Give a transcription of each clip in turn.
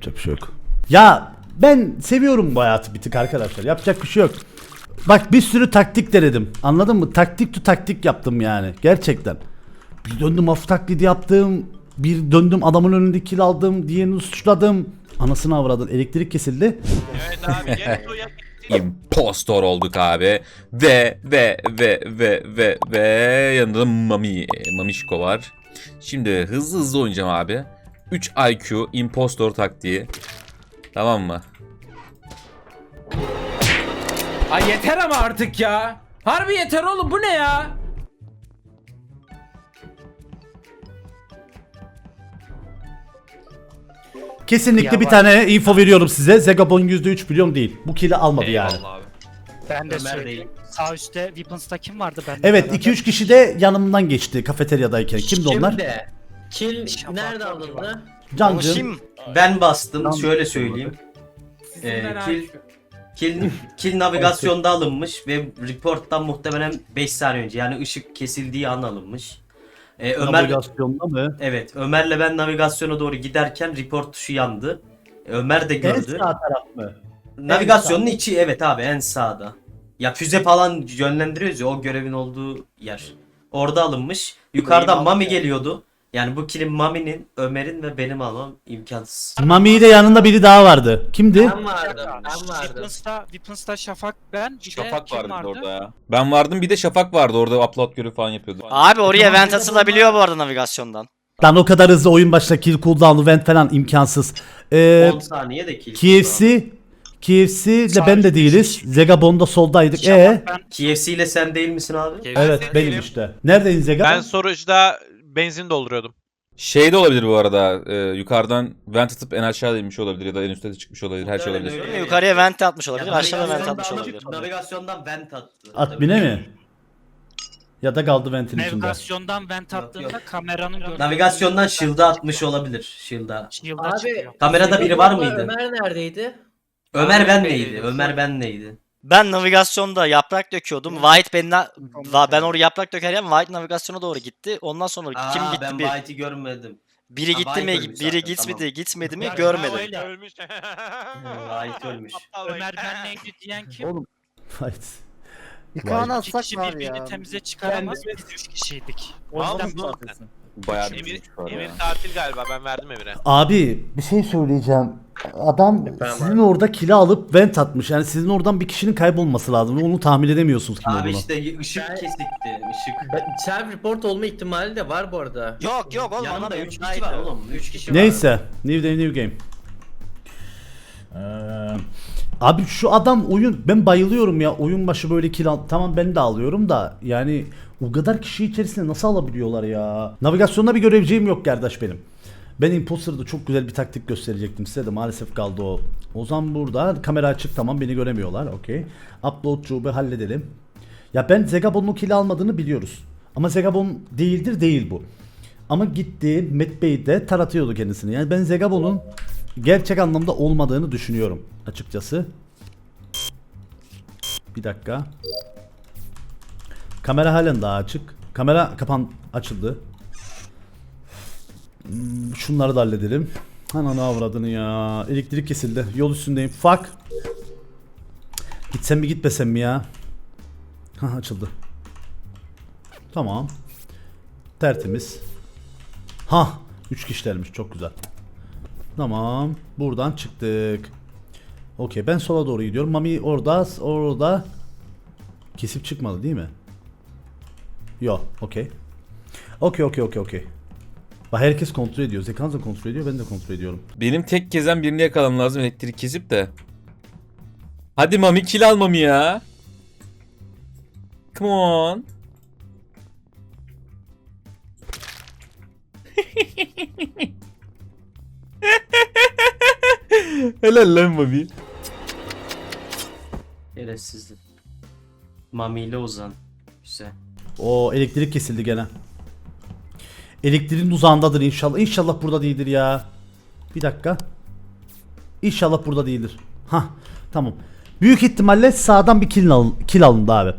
Yapacak bir şey yok. Ya ben seviyorum bu hayatı bir tık arkadaşlar. Yapacak bir şey yok. Bak bir sürü taktik denedim. Anladın mı? Taktik tu taktik yaptım yani. Gerçekten. Bir döndüm hafif taklidi yaptım. Bir döndüm adamın önünde kill aldım. Diğerini suçladım. Anasını avradın. Elektrik kesildi. Evet abi gene Impostor olduk abi. Ve ve ve ve ve ve yanında da Mami, Mamişko var. Şimdi hızlı hızlı oynayacağım abi. 3 IQ impostor taktiği. Tamam mı? Ay yeter ama artık ya. Harbi yeter oğlum bu ne ya? Kesinlikle bir tane info veriyorum size. Zegabon %3 milyon değil. Bu kill'i almadı yani. Eyvallah abi. Ben de Ömer söyleyeyim. Sağ üstte Weapons'ta kim vardı? Ben Evet 2-3 kişi de yanımdan geçti kafeteryadayken. Kimdi onlar? Şimdi kill Şafak nerede alındı? Cancım. Kim? Ben bastım. Şöyle söyleyeyim. Sizin Ee, merak- kill kill kill navigasyonda alınmış ve reporttan muhtemelen 5 saniye önce yani ışık kesildiği an alınmış. Ee, Ömer Navigasyonda mı? evet Ömer'le ben navigasyona doğru giderken report tuşu yandı. Ee, Ömer de En gördü. sağ taraf mı? Navigasyonun içi evet abi en sağda. Ya füze falan yönlendiriyoruz ya o görevin olduğu yer. Orada alınmış. Yukarıdan Mami geliyordu. Yani bu kilim Mami'nin, Ömer'in ve benim almam imkansız. Mami'de yanında biri daha vardı. Kimdi? Ben vardım, ben vardım. Weapons'ta, Weapons'ta Şafak ben. Bir de Şafak kim vardı orada ya. Ben vardım bir de Şafak vardı orada upload görevi falan yapıyordu. Abi oraya vent atılabiliyor bu arada navigasyondan. Lan o kadar hızlı oyun başta kill cooldown'u vent falan imkansız. Ee, 10 saniye de kill. KFC KFC ile ben de değiliz. Zegabon'da soldaydık. Şafak E ben. KFC ile sen değil misin abi? evet Ben benim işte. Neredeydin Zega? Ben storage'da benzin dolduruyordum. Şey de olabilir bu arada. e, yukarıdan vent atıp en aşağı inmiş olabilir ya da en üste de çıkmış olabilir. Her şey olabilir. Öyle. Yukarıya vent atmış olabilir, aşağıda vent atmış olabilir. Navigasyondan vent attı. Admin'e mi? Ya da kaldı ventin içinde. Navigasyondan vent attığımda kameranın gördüğü... Navigasyondan shield'a atmış olabilir. Shield'a. Shield'a Abi çıkıyor. Kamerada biri var mıydı? Ömer neredeydi? Ömer ben neydi? Ömer ben neydi? Ben navigasyonda yaprak döküyordum. White beni Va- ben oraya yaprak dökerken White navigasyona doğru gitti. Ondan sonra kim Aa, gitti ben bir, White'i görmedim. biri Ha, gitti White mi ölmüş biri zaten, gitmedi tamam. gitmedi mi Ya, görmedim. öyle. Ölmüş. White ölmüş. Ömer ben neydi diyen kim? Oğlum. Hayır. Kaan İki kişi var birbirini ya. temize çıkaramaz. Biz üç kişiydik. O yüzden Aldınız mı? Bayağı Emir, var Emir ya. tatil galiba ben verdim Emir'e. Abi bir şey söyleyeceğim. Adam sizin orada kili alıp vent atmış. Yani sizin oradan bir kişinin kaybolması lazım. Ve Onu tahmin edemiyorsunuz kim Abi olduğunu. işte ışık kesikti. ışık. Self report olma ihtimali de var bu arada. Yok yok oğlum Yanında bana 3 kişi var oğlum. 3 kişi var. Neyse. New day new game. Ee, abi şu adam oyun ben bayılıyorum ya. Oyun başı böyle kill tamam ben de alıyorum da yani o kadar kişi içerisinde nasıl alabiliyorlar ya? Navigasyonda bir görevciğim yok kardeş benim. Ben Imposter'da çok güzel bir taktik gösterecektim size de maalesef kaldı o. Ozan burada kamera açık tamam beni göremiyorlar okey. Upload jobu halledelim. Ya ben Zegabon'un kill almadığını biliyoruz. Ama Zegabon değildir değil bu. Ama gitti Matt Bey de taratıyordu kendisini. Yani ben Zegabon'un gerçek anlamda olmadığını düşünüyorum açıkçası. Bir dakika. Kamera halen daha açık. Kamera kapan açıldı. Hmm, Şunları da halledelim. Ananı avradını ya. Elektrik kesildi. Yol üstündeyim. Fuck. Gitsem mi gitmesem mi ya? Ha açıldı. Tamam. Tertemiz. Ha, 3 kişilermiş çok güzel. Tamam, buradan çıktık. Okey, ben sola doğru gidiyorum. Mami orada, orada. Kesip çıkmadı değil mi? Yok, okey. Okey, okey, okey, okey. Bak herkes kontrol ediyor. Zekans da kontrol ediyor, ben de kontrol ediyorum. Benim tek gezen birini yakalamam lazım elektrik kesip de. Hadi Mami kill al Mami ya. Come on. Helal lan Mami. Şerefsizlik. Mami ile Ozan. Güzel. O elektrik kesildi gene. Elektriğin uzağındadır inşallah. İnşallah burada değildir ya. Bir dakika. İnşallah burada değildir. Ha, tamam. Büyük ihtimalle sağdan bir kill, alın, kill alındı abi.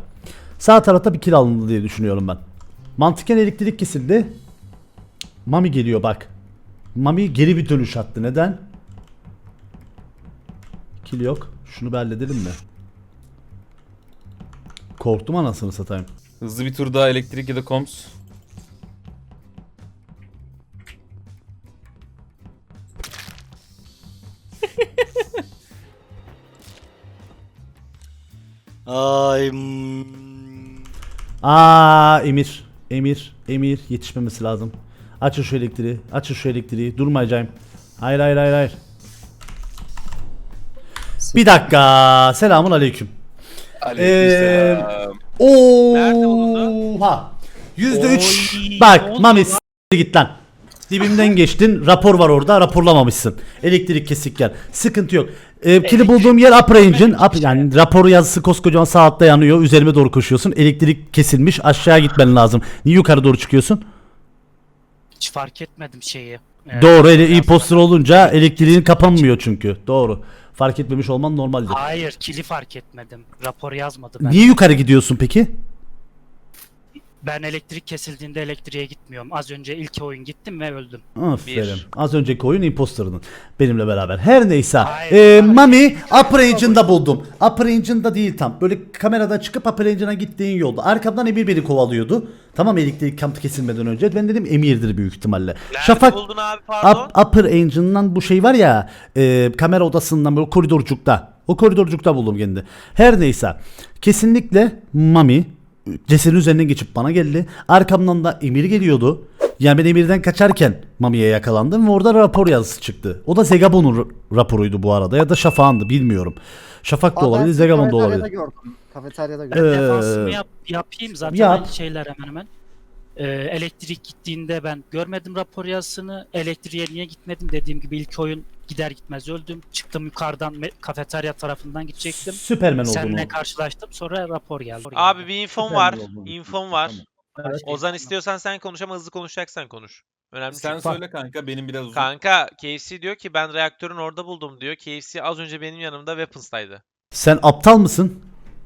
Sağ tarafta bir kill alındı diye düşünüyorum ben. Mantıken elektrik kesildi. Mami geliyor bak. Mami geri bir dönüş attı. Neden? Kill yok. Şunu bir halledelim mi? Korktum anasını satayım. Hızlı bir tur daha elektrik ya da koms. Ay. mm. Aa Emir. Emir. Emir yetişmemesi lazım. Açın şu elektriği. Açın şu elektriği. Durmayacağım. Hayır hayır hayır hayır. Bir dakika. Selamun aleyküm. Aleykümselam. Nerede bulundu? Oha. Yüzde üç. Oy, Bak oldu Mami s- git lan. Dibimden geçtin. Rapor var orada. Raporlamamışsın. Elektrik kesik gel. Sıkıntı yok. Ee, kili bulduğum yer upper engine. Up, yani raporu yazısı koskocaman sağ altta yanıyor. Üzerime doğru koşuyorsun. Elektrik kesilmiş. Aşağı gitmen lazım. Niye yukarı doğru çıkıyorsun? Hiç fark etmedim şeyi. Ee, Doğru. Ele, iyi poster olunca elektriğin kapanmıyor çünkü. Doğru. Fark etmemiş olman normaldir. Hayır kili fark etmedim. Rapor yazmadı ben. Niye yukarı gidiyorsun peki? Ben elektrik kesildiğinde elektriğe gitmiyorum. Az önce ilk oyun gittim ve öldüm. Aferin. Bir. Az önceki oyun imposter'ının benimle beraber. Her neyse. Hayır, Ee, hayır. Mami Upper Engine'da buldum. Upper Engine'da değil tam. Böyle kameradan çıkıp Upper Engine'a gittiğin yolda. Arkamdan Emir beni kovalıyordu. Tamam elektrik kampı kesilmeden önce. Ben dedim Emir'dir büyük ihtimalle. Nerede Şafak buldun abi pardon? Up, Upper Engine'dan bu şey var ya e, kamera odasından böyle koridorcukta. O koridorcukta buldum kendi. Her neyse. Kesinlikle Mami cesedin üzerinden geçip bana geldi. Arkamdan da Emir geliyordu. Yani ben Emir'den kaçarken Mami'ye yakalandım ve orada rapor yazısı çıktı. O da Zegabon'un ra- raporuydu bu arada ya da Şafak'ındı bilmiyorum. Şafak da olabilir, Zegabon da olabilir. gördüm. Kafeteryada Ee, gördüm. Ben defansımı yap, yapayım zaten yap. aynı şeyler hemen hemen. Ee, elektrik gittiğinde ben görmedim rapor yazısını. Elektriğe niye gitmedim dediğim gibi ilk oyun gider gitmez öldüm. Çıktım yukarıdan kafeterya tarafından gidecektim. Süpermen olduğunu. Seninle karşılaştım sonra rapor geldi. Abi bir infom Süper var. bir oldu. infom var. Tamam. Ozan istiyorsan sen konuş ama hızlı konuşacaksan konuş. Önemli Sen değil. söyle kanka benim biraz uzun. Kanka KFC diyor ki ben reaktörün orada buldum diyor. KFC az önce benim yanımda Weapons'taydı. Sen aptal mısın?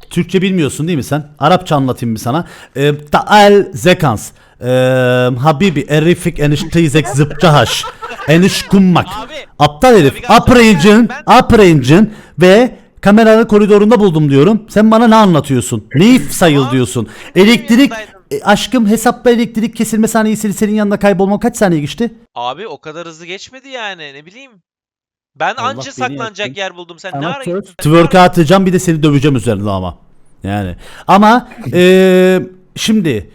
Türkçe bilmiyorsun değil mi sen? Arapça anlatayım mı sana? Ee, Taal zekans. Ee, Habibi erifik enişteyzek zıpçahaş. Eniş kummak. Aptal herif. upper engine ve kameranın koridorunda buldum diyorum. Sen bana ne anlatıyorsun? Neyi sayıl diyorsun? Elektrik, yanındaydın. e, aşkım hesapla elektrik kesilme saniyesi senin yanında kaybolma kaç saniye geçti? abi o kadar hızlı geçmedi yani ne bileyim. Ben Allah anca beni saklanacak yer buldum. Sen ne Ama ara gittin? Twerk'e atacağım bir de seni döveceğim üzerine ama. Yani. Ama eee şimdi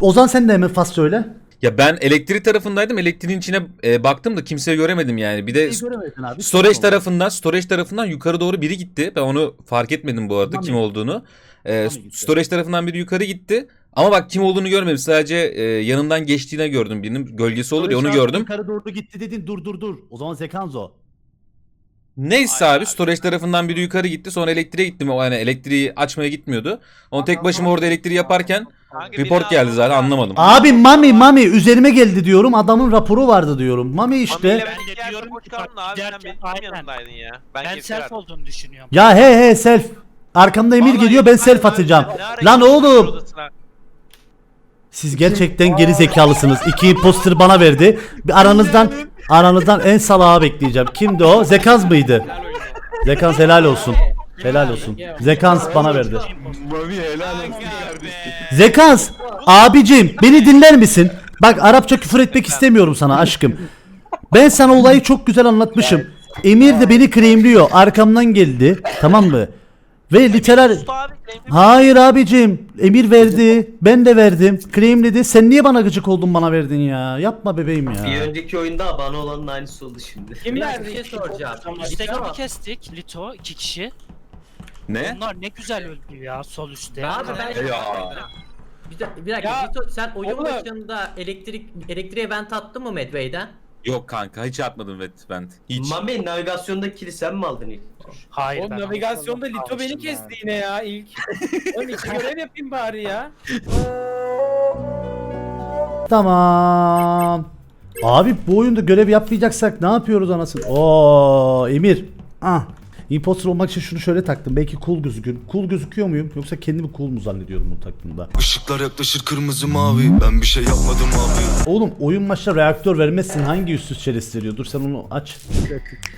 Ozan sen de hemen fast söyle. Ya ben elektrik tarafındaydım. Elektriğin içine e, baktım da kimseyi göremedim yani. Bir de abi. storage tarafından, storage tarafından yukarı doğru biri gitti. Ben onu fark etmedim bu arada Mami. kim olduğunu. E, gitti. storage tarafından biri yukarı gitti. Ama bak kim olduğunu görmedim. Sadece e, yanından geçtiğine gördüm birinin. Gölgesi olur ya onu gördüm. Yukarı doğru gitti dedin dur dur dur. O zaman Zekanzo. Neyse Aynen abi abi. storage tarafından biri yukarı gitti. Sonra elektriğe gittim. O yani elektriği açmaya gitmiyordu. Onu tek başıma orada elektriği yaparken Kanka report geldi aldım zaten anlamadım. Abi Mami Mami üzerime geldi diyorum. Adamın raporu vardı diyorum. Mami işte. Mami'yle Ben ben de diyorum ki bak, abi sen giderken- benim aynen. yanımdaydın ya. Ben, self verdim. olduğunu düşünüyorum. Ya he he self. Arkamda Emir Vallahi geliyor ben self atacağım. ne ara Lan gittin oğlum. odasına? Siz gerçekten geri zekalısınız. İki imposter bana verdi. Bir aranızdan aranızdan en salağı bekleyeceğim. Kimdi o? Zekans mıydı? Zekans helal olsun. Helal olsun. Zekans bana verdi. Zekans abicim beni dinler misin? Bak Arapça küfür etmek istemiyorum sana aşkım. Ben sana olayı çok güzel anlatmışım. Emir de beni claimliyor. Arkamdan geldi. Tamam mı? Ve literal Usta abi, claim'li- Hayır abicim. Emir verdi. Ben de verdim. Claimledi. Sen niye bana gıcık oldun bana verdin ya? Yapma bebeğim Bir ya. önceki oyunda bana olanın aynısı oldu şimdi. Kim Bir verdi? şey soracağım. Bir kestik. Lito iki kişi. Ne? Onlar ne güzel öldü ya sol üstte. Abi ben... Bir, da- bir dakika Ya, Vito, sen oyun oğlum. başında elektrik elektriğe vent attın mı Medway'den? Yok kanka hiç atmadım vet ben. Hiç. Mami navigasyonda kili sen mi aldın ilk? Hayır O ben navigasyonda onu Lito beni almıştım kesti yine ya ilk. Oğlum iki görev yapayım bari ya. Tamam. Abi bu oyunda görev yapmayacaksak ne yapıyoruz anasını? Oo Emir. Ah. Imposter olmak için şunu şöyle taktım. Belki cool gözüküyorum. Cool gözüküyor muyum? Yoksa kendimi cool mu zannediyorum bunu taktığımda? Işıklar yaklaşır kırmızı mavi Ben bir şey yapmadım abi Oğlum oyun başta reaktör vermezsin hangi üstsüz çerez veriyor? Dur sen onu aç.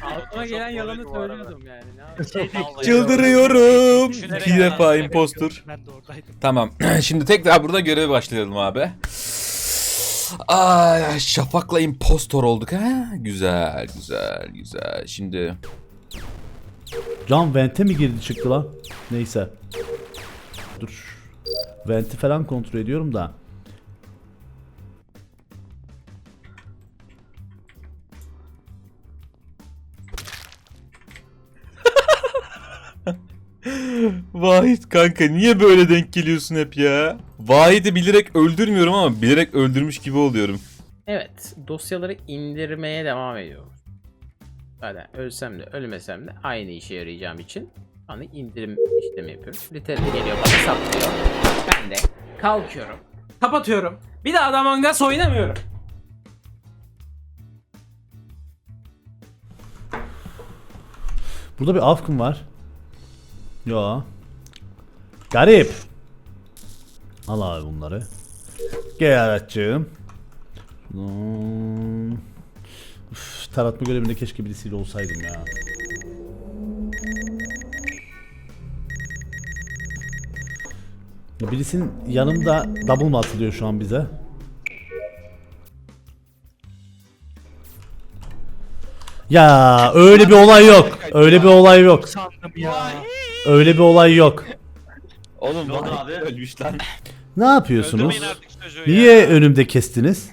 Aklıma gelen yalanı söylüyordum yani. Ne yapayım? Çıldırıyorum. Bir defa impostor. Ben de oradaydım. Tamam. Şimdi tekrar burada göreve başlayalım abi. Ay, Şafak'la impostor olduk ha. Güzel, güzel, güzel. Şimdi Can vente mi girdi çıktı lan? Neyse. Dur. Venti falan kontrol ediyorum da. Vahit kanka niye böyle denk geliyorsun hep ya? Vahit'i bilerek öldürmüyorum ama bilerek öldürmüş gibi oluyorum. Evet, dosyaları indirmeye devam ediyorum. Zaten ölsem de ölmesem de aynı işe yarayacağım için hani indirim işlemi yapıyorum. Return geliyor bana saplıyor. Ben de kalkıyorum. Kapatıyorum. Bir daha da Among Us oynamıyorum. Burada bir afkın var. Yo. Garip. Al abi bunları. Gel araççığım. Hmm. Taratma görevinde keşke birisiyle olsaydım ya. Birisinin yanımda double mı atılıyor şu an bize? Ya öyle bir olay yok. Öyle bir olay yok. Sandım ya. Öyle bir olay yok. Oğlum oldu abi? ölmüş lan. Ne yapıyorsunuz? Niye önümde kestiniz?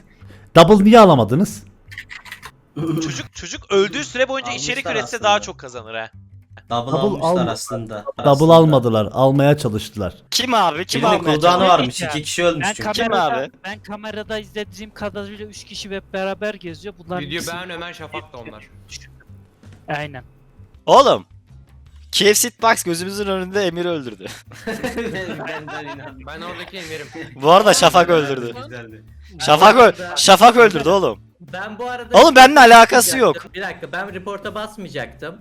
Double niye alamadınız? Çocuk çocuk öldüğü süre boyunca Almışlar içerik üretse aslında. daha çok kazanır ha. Double, Double almışlar alma- aslında. Double almadılar. Almaya çalıştılar. Kim abi? Kim Birinin almaya cooldown'u çalışıyor? varmış. iki kişi ölmüş Ben çünkü. kamerada, abi? ben kamerada izlediğim kadarıyla 3 kişi hep beraber geziyor. Bunlar Video ben Ömer Şafak da onlar. Aynen. Oğlum. KFC Box gözümüzün önünde Emir'i öldürdü. İnan. Ben oradaki emirim. Bu arada Şafak öldürdü. Güzeldi. Şafak öl Şafak öldürdü oğlum. Ben bu arada... Oğlum benimle alakası yok. Bir dakika ben reporta basmayacaktım.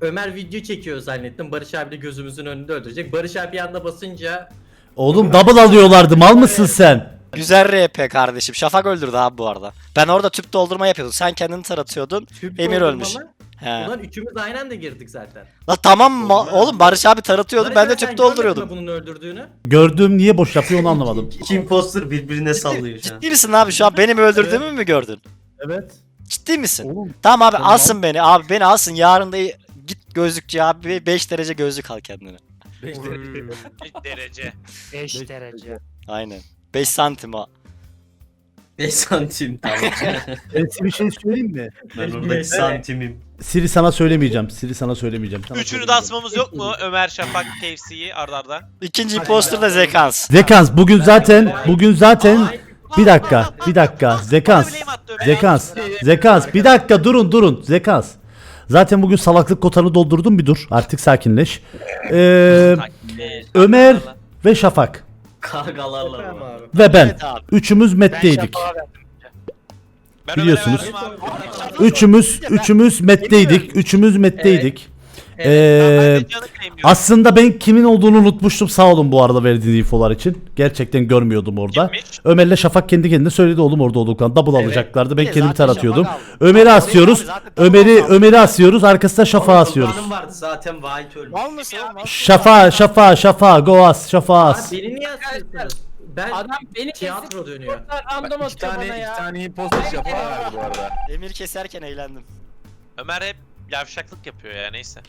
Ömer video çekiyor zannettim. Barış abi de gözümüzün önünde öldürecek. Barış abi yanda basınca Oğlum double alıyorlardı. Mal mısın sen? Güzel RP kardeşim. Şafak öldürdü abi bu arada. Ben orada tüp doldurma yapıyordum. Sen kendini taratıyordun. tüp Emir doldurma ölmüş. mı? He. Ulan üçümüz aynı anda girdik zaten. La tamam ma- oğlum Barış abi taratıyordu. Barış Ben de abi, sen tüp görmedin mi dolduruyordum. bunun öldürdüğünü. Gördüğüm niye boş yapıyor onu anlamadım. İki imposter birbirine sallıyor şu an. Ciddi misin abi şu an benim öldürdüğümü mü gördün? Evet. Ciddi misin? Oğlum. Tamam abi Tamam. alsın beni. Abi beni alsın. Yarın da git gözlükçü abi 5 derece gözlük al kendine. Bir derece. 5 derece. Aynen. 5 santim o. 5 santim tamam. Size bir şey söyleyeyim mi? ben oradaki santimim. Siri sana söylemeyeceğim. Siri sana söylemeyeceğim. Sana Üçünü de asmamız yok mu? Ömer, Şafak, KFC'yi arda arda. İkinci imposter da Zekans. Zekans bugün zaten bugün zaten bir dakika bir dakika. Zekans. Zekans Zekans. Bir dakika durun durun. Zekans. Zaten bugün salaklık kotanı doldurdum. Bir dur artık sakinleş. Ee, Ömer ve Şafak. Kargalarla. ve ben. Üçümüz metteydik. Biliyorsunuz. Üçümüz üçümüz metteydik. Üçümüz metteydik Ben ee, claimliyorum. aslında ben kimin olduğunu unutmuştum sağ olun bu arada verdiğin infolar için gerçekten görmüyordum orada Kimmiş? Ömer'le Şafak kendi kendine söyledi oğlum orada olduklarını. Double alacaklardı. Ben de kendimi taratıyordum. Ömer'i asıyoruz. Ömer'i. Ömer'i asıyoruz. Arkasında Şafak'ı asıyoruz. Vardı zaten Vahit ölmüş. Şafa, Şafa, Şafa, go as, Şafa as. beni niye asıyorsunuz? Ben Adam beni tiyatro dönüyor. Random atıyor bana ya. Emir keserken eğlendim. Ömer hep yavşaklık yapıyor ya neyse.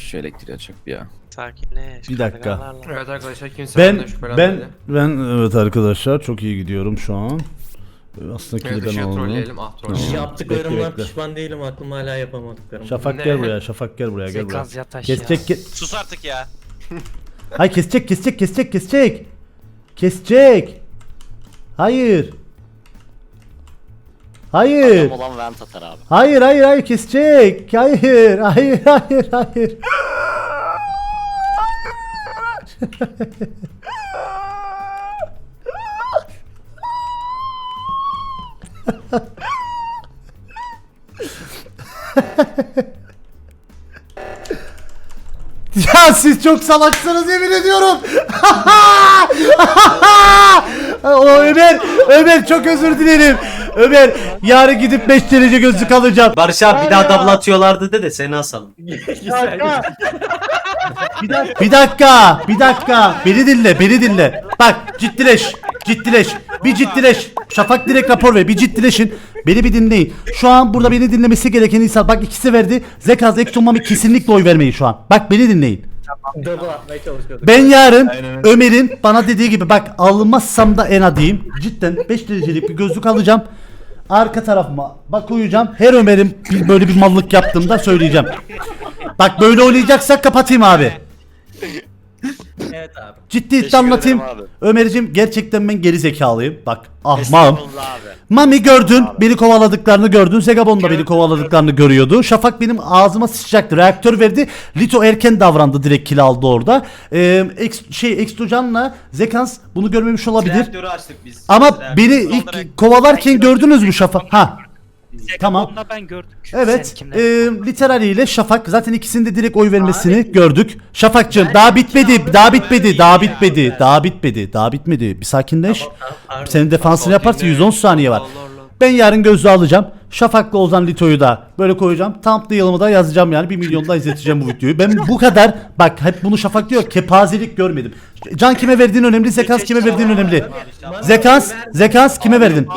Şu elektriği açak bir ya. Sakinleş. Bir dakika. Evet arkadaşlar kimse Ben ben ben evet arkadaşlar çok iyi gidiyorum şu an. Aslında Evet kiliden ışığı aldım. trolleyelim ah Tamam. Yaptıklarımdan Bekle, bekle. pişman değilim. Aklım hala yapamadıklarım. Şafak Ne? gel buraya, Şafak gel buraya, gel buraya. Zekans yataş ya. Kesecek, ke Sus artık ya. Hayır kesecek, kesecek, kesecek, kesecek. Kesecek. Hayır. Hayır. Adam olan vent atar abi. Hayır hayır hayır kesecek. Hayır hayır hayır hayır. Siz çok salaksınız yemin ediyorum. o Ömer, Ömer çok özür dilerim. Ömer yarın gidip 5 derece gözlük alacağım. Barış abi bir daha double atıyorlardı de de seni asalım. Bir dakika, bir dakika. Beni dinle, beni dinle. Bak ciddileş, ciddileş. Bir ciddileş. Şafak direkt rapor ver. Bir ciddileşin. Beni bir dinleyin. Şu an burada beni dinlemesi gereken insan. Bak ikisi verdi. Zekaz, Ekton, Mami kesinlikle oy vermeyin şu an. Bak beni dinleyin. Double atmaya çalışıyorduk. Ben yarın Ömer'in bana dediği gibi bak almazsam da en adayım. Cidden 5 derecelik bir gözlük alacağım. Arka tarafıma bak uyuyacağım. Her Ömer'in bir, böyle bir mallık yaptığımda söyleyeceğim. Bak böyle oynayacaksak kapatayım abi. Evet abi. Ciddi ciddi anlatayım. Ömer'cim gerçekten ben geri zekalıyım. Bak ahmağım. Estağfurullah abi. Mami gördün, beni kovaladıklarını gördün. Zegabon da beni kovaladıklarını görüyordu. Şafak benim ağzıma sıçacaktı. Reaktör verdi. Lito erken davrandı direkt kill aldı orada. Ee, ex, şey Extocan'la Zekans bunu görmemiş olabilir. Reaktörü açtık biz. Ama Reaktörü beni ilk kovalarken gördünüz mü Şafak? Ha. Tamam. Onunla ben gördük. Evet. E, kimle? Literary ile Şafak zaten ikisinde direkt oy vermesini gördük. Şafakcığım daha bitmedi. Daha bitmedi. Daha bitmedi. Daha bitmedi. Daha bitmedi. Bir sakinleş. Senin defansını yaparsa 110 saniye var. Ben yarın gözlüğü alacağım. Şafak'la Ozan Lito'yu da böyle koyacağım. Thumbnail'ımı yılımı da yazacağım yani. Bir milyonda izleteceğim bu videoyu. Ben bu kadar bak hep bunu Şafak diyor kepazelik görmedim. Can kime verdiğin önemli. Zekans kime verdiğin önemli. Zekans, Zekans kime verdin?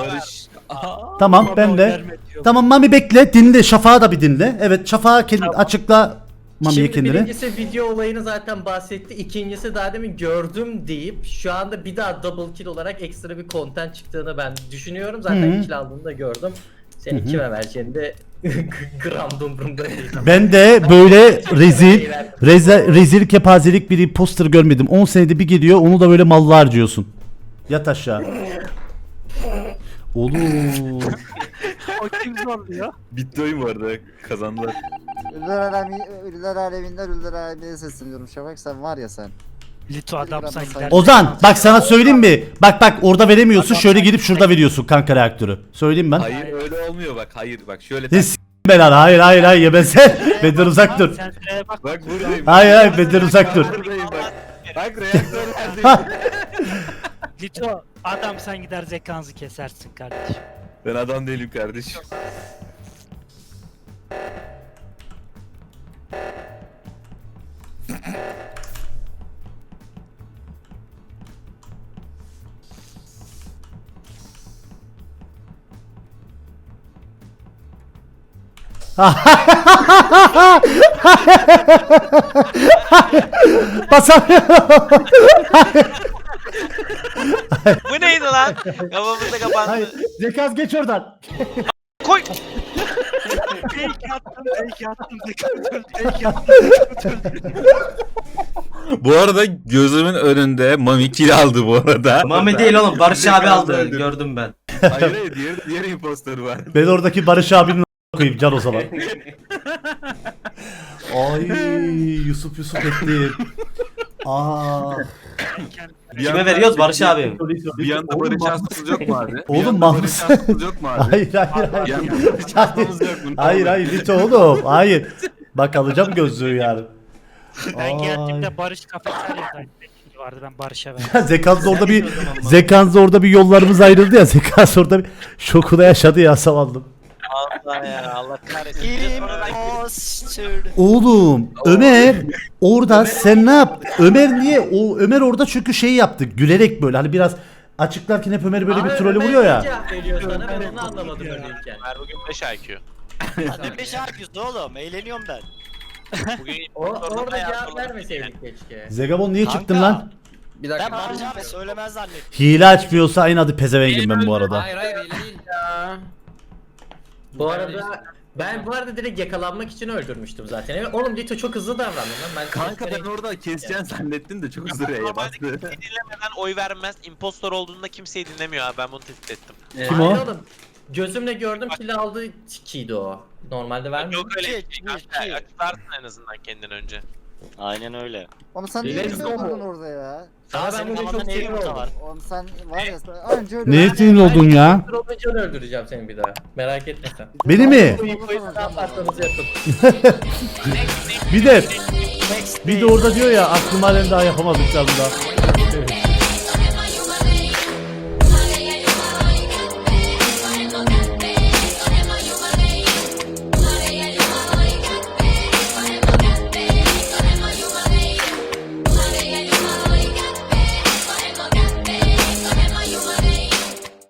Tamam ben de. Tamam Mami bekle dinle Şafak'ı da bir dinle. Evet Şafak'a kendi açıkla Mami'ye Şimdi kendini. birincisi video olayını zaten bahsetti. İkincisi daha demin gördüm deyip şu anda bir daha double kill olarak ekstra bir content çıktığını ben düşünüyorum. Zaten Hı hı. kill aldığını da gördüm. Senin kime vereceğini de gram değil. Ben de böyle rezil, reze, rezil kepazelik bir imposter görmedim. 10 senede bir geliyor onu da böyle mallı harcıyorsun. Yat aşağı. Oğlum. O kim zorluyor? Bitti oyun bu arada. Kazandılar. Ölüler, alemi, ölüler aleminden ölüler alemine sesleniyorum Şafak sen var ya sen. Lito adamsan gider. Ozan bak sana söyleyeyim mi? Bak bak orada veremiyorsun şöyle gidip şurada veriyorsun kanka reaktörü. Söyleyeyim ben. Hayır öyle olmuyor bak. Hayır bak şöyle. Ne s- belanı hayır hayır hayır yemesen. Benden uzak dur. Sen şuraya bak. Bak buradayım. Hayır hayır benden uzak dur. Buradayım bak. Bak reaktör Lito adam sen gider zekanızı kesersin kardeşim. Ben adam değilim kardeşim. Basamıyorum. Bu neydi lan? Kafamızda kapandı. Hayır. Zekaz geç oradan. Koy. Fake attım, fake attım, fake attım. Bu arada gözümün önünde Mami kill aldı bu arada. Mami değil oğlum Barış abi aldı gördüm ben. Hayır hayır diğer, diğer imposter var. Ben oradaki Barış abinin koyayım can o zaman. Ay Yusuf Yusuf etti. Aa. Bir Kime anda- veriyoruz Barış abi? Bir yanda Barış Şanssız yok mu abi? Bir Oğlum yanda Şanssız yok mu abi? Hayır hayır Bir hayır. yanda Barış Şanssız yok mu? Hayır hayır Lito oğlum. Hayır. Bak alacağım gözlüğü yarın. Ben geldiğimde Barış kafeteryadaydı. Vardı ben Barış'a verdim. Zekan'da orada bir Zekan'da orada bir yollarımız ayrıldı ya. Zekans orada bir şokunu yaşadı ya savaldım. Allah ya Allah kahretsin. Imposter. Oğlum Ömer orada sen ne yap? Ömer niye? O Ömer orada çünkü şey yaptı. Gülerek böyle hani biraz açıklarken hep Ömer böyle bir Abi trolü Ömer vuruyor ne ya. cevap veriyor sana ben onu anlamadım örneğinken. Ömer bugün 5 IQ. Hadi 5 IQ'su oğlum. Eğleniyorum ben. Bugün O, orada bayağı cevap vermeseydik keşke. Zegabon niye Kanka, çıktın lan? Bir Ben dakika. Barış abi söylemez zannettim. Hile açmıyorsa aynı adı pezevengim ben bu arada. Hayır hayır öyle değil. Bu arada ben bu arada direkt yakalanmak için öldürmüştüm zaten. Evet, oğlum Lito çok hızlı davrandı lan. Ben Kanka ben orada keseceğim zannettim de çok hızlı R'ye Normalde bastı. kimseyi dinlemeden oy vermez. Impostor olduğunda kimseyi dinlemiyor abi ben bunu tespit ettim. Kim Hayır o? Oğlum, gözümle gördüm kill aldı kiydi o. Normalde vermiyor. Yok öyle bir şey. Açıklarsın en azından kendini önce. Aynen öyle. Oğlum sen Let's niye go. bizi öldürdün orada ya? Daha ben senin bugün çok sinir oldum. var? Oğlum sen var ya sen önce öyle. Neye sinir oldun ya? Robincan'ı öldüreceğim seni bir daha. Merak etme sen. Beni mi? Bu infoyu ne yaparsanız yapın. Bir de bir de orada diyor ya aklım halen daha yapamadık canım daha.